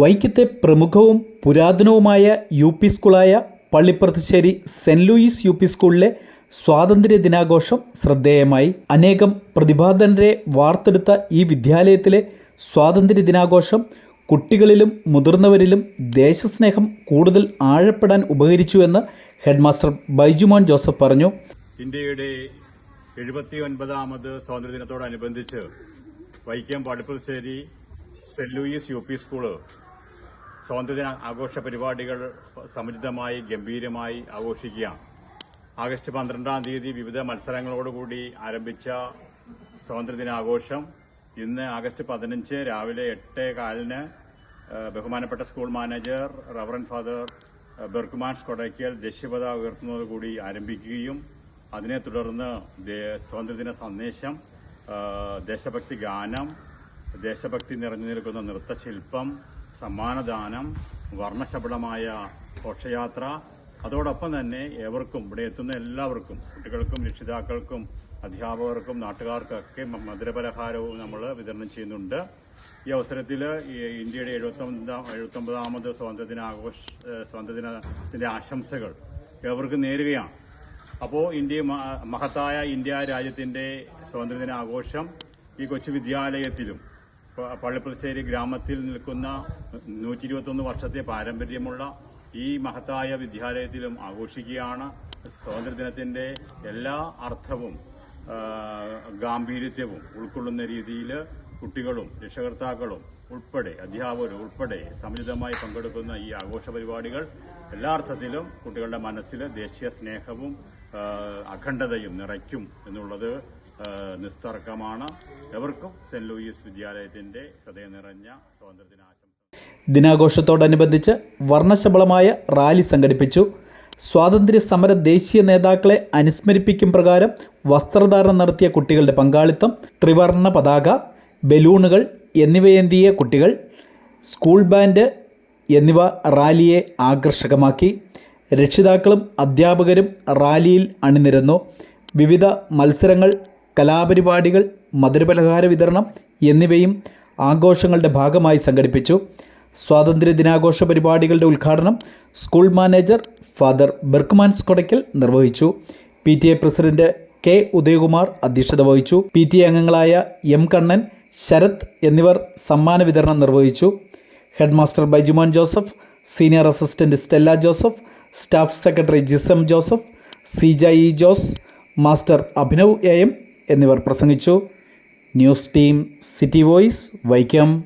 വൈക്കത്തെ പ്രമുഖവും പുരാതനവുമായ U P സ്കൂളായ Pallippurathussery Saint Louis U P സ്കൂളിലെ സ്വാതന്ത്ര്യ ദിനാഘോഷം ശ്രദ്ധേയമായി. അനേകം പ്രതിഭാധനരെ വാർത്തെടുത്ത ഈ വിദ്യാലയത്തിലെ സ്വാതന്ത്ര്യ ദിനാഘോഷം കുട്ടികളിലും മുതിർന്നവരിലും ദേശസ്നേഹം കൂടുതൽ ആഴപ്പെടാൻ ഉപകരിച്ചുവെന്ന് ഹെഡ്മാസ്റ്റർ ബൈജുമോൻ ജോസഫ് പറഞ്ഞു. ഇന്ത്യയുടെ എഴുപത്തി ഒൻപതാമത് സ്വാതന്ത്ര്യദിനത്തോടനുബന്ധിച്ച് Vaikom Pallippurassery Saint Louis U P school സ്വാതന്ത്ര്യദിന ആഘോഷ പരിപാടികൾ സമുചിതമായി ഗംഭീരമായി ആഘോഷിക്കുകയാണ്. ആഗസ്റ്റ് പന്ത്രണ്ടാം തീയതി വിവിധ മത്സരങ്ങളോടുകൂടി ആരംഭിച്ച സ്വാതന്ത്ര്യദിനാഘോഷം ഇന്ന് ആഗസ്റ്റ് പതിനഞ്ച് രാവിലെ എട്ട് കാലിന് ബഹുമാനപ്പെട്ട school manager reverend father Berchman Kodakkal ദേശീയപത ഉയർത്തുന്നതോടുകൂടി ആരംഭിക്കുകയും അതിനെ തുടർന്ന് സ്വാതന്ത്ര്യദിന സന്ദേശം ദേശഭക്തി ഗാനം ദേശഭക്തി നിറഞ്ഞു നിൽക്കുന്ന നൃത്തശില്പം സമ്മാനദാനം വർണശബളമായ ഘോഷയാത്ര അതോടൊപ്പം തന്നെ ഏവർക്കും ഇവിടെ എത്തുന്ന എല്ലാവർക്കും കുട്ടികൾക്കും രക്ഷിതാക്കൾക്കും അധ്യാപകർക്കും നാട്ടുകാർക്കൊക്കെ മധുരപലഹാരവും നമ്മൾ വിതരണം ചെയ്യുന്നുണ്ട്. ഈ അവസരത്തിൽ ഇന്ത്യയുടെ എഴുപത്തൊമ്പതാം എഴുപത്തൊമ്പതാമത് സ്വാതന്ത്ര്യ സ്വാതന്ത്ര്യദിനത്തിന്റെ ആശംസകൾ ഏവർക്കും നേരുകയാണ്. അപ്പോൾ ഇന്ത്യ മഹത്തായ ഇന്ത്യ രാജ്യത്തിന്റെ സ്വാതന്ത്ര്യദിനാഘോഷം ഈ കൊച്ചു വിദ്യാലയത്തിലും പ- പള്ളിപ്പുറശ്ശേരി ഗ്രാമത്തിൽ നിൽക്കുന്ന നൂറ്റി ഇരുപത്തൊന്ന് വർഷത്തെ പാരമ്പര്യമുള്ള ഈ മഹത്തായ വിദ്യാലയത്തിലും ആഘോഷിക്കുകയാണ്. സ്വാതന്ത്ര്യദിനത്തിന്റെ എല്ലാ അർത്ഥവും ഗാംഭീര്യത്വവും ഉൾക്കൊള്ളുന്ന രീതിയിൽ കുട്ടികളും രക്ഷകർത്താക്കളും ഉൾപ്പെടെ അധ്യാപകരും ഉൾപ്പെടെ സമുചിതമായി പങ്കെടുക്കുന്ന ഈ ആഘോഷ പരിപാടികൾ എല്ലാ അർത്ഥത്തിലും കുട്ടികളുടെ മനസ്സിൽ ദേശീയ സ്നേഹവും അഖണ്ഡതയും നിറയ്ക്കും എന്നുള്ളത് നിസ്തർക്കമാണ് എവർക്കും സെന്റ് ലൂയിസ് വിദ്യാലയത്തിന്റെ ഹൃദയം നിറഞ്ഞ സ്വാതന്ത്ര്യദിനാശംസ ദിനാഘോഷത്തോടനുബന്ധിച്ച് വർണശബളമായ റാലി സംഘടിപ്പിച്ചു. സ്വാതന്ത്ര്യ സമര ദേശീയ നേതാക്കളെ അനുസ്മരിപ്പിക്കും പ്രകാരം വസ്ത്രധാരണം നടത്തിയ കുട്ടികളുടെ പങ്കാളിത്തം ത്രിവർണ പതാക ബലൂണുകൾ എന്നിവയേന്തിയ കുട്ടികൾ സ്കൂൾ ബാൻഡ് എന്നിവ റാലിയെ ആകർഷകമാക്കി. രക്ഷിതാക്കളും അധ്യാപകരും റാലിയിൽ അണിനിരന്നു. വിവിധ മത്സരങ്ങൾ കലാപരിപാടികൾ മധുരപലഹാര വിതരണം എന്നിവയും ആഘോഷങ്ങളുടെ ഭാഗമായി സംഘടിപ്പിച്ചു. സ്വാതന്ത്ര്യ ദിനാഘോഷ പരിപാടികളുടെ ഉദ്ഘാടനം school manager father Berchmans Kodakkal നിർവഹിച്ചു. P T A president K Udayakumar അധ്യക്ഷത വഹിച്ചു. പി ടി എ അംഗങ്ങളായ എം കണ്ണൻ ശരത് എന്നിവർ സമ്മാന വിതരണം നിർവഹിച്ചു. Headmaster Baijumon Joseph senior assistant Stella Joseph staff secretary Jisam Joseph C Jose master Abhinav A M എന്നിവർ പ്രസംഗിച്ചു. News team city voice Vaikom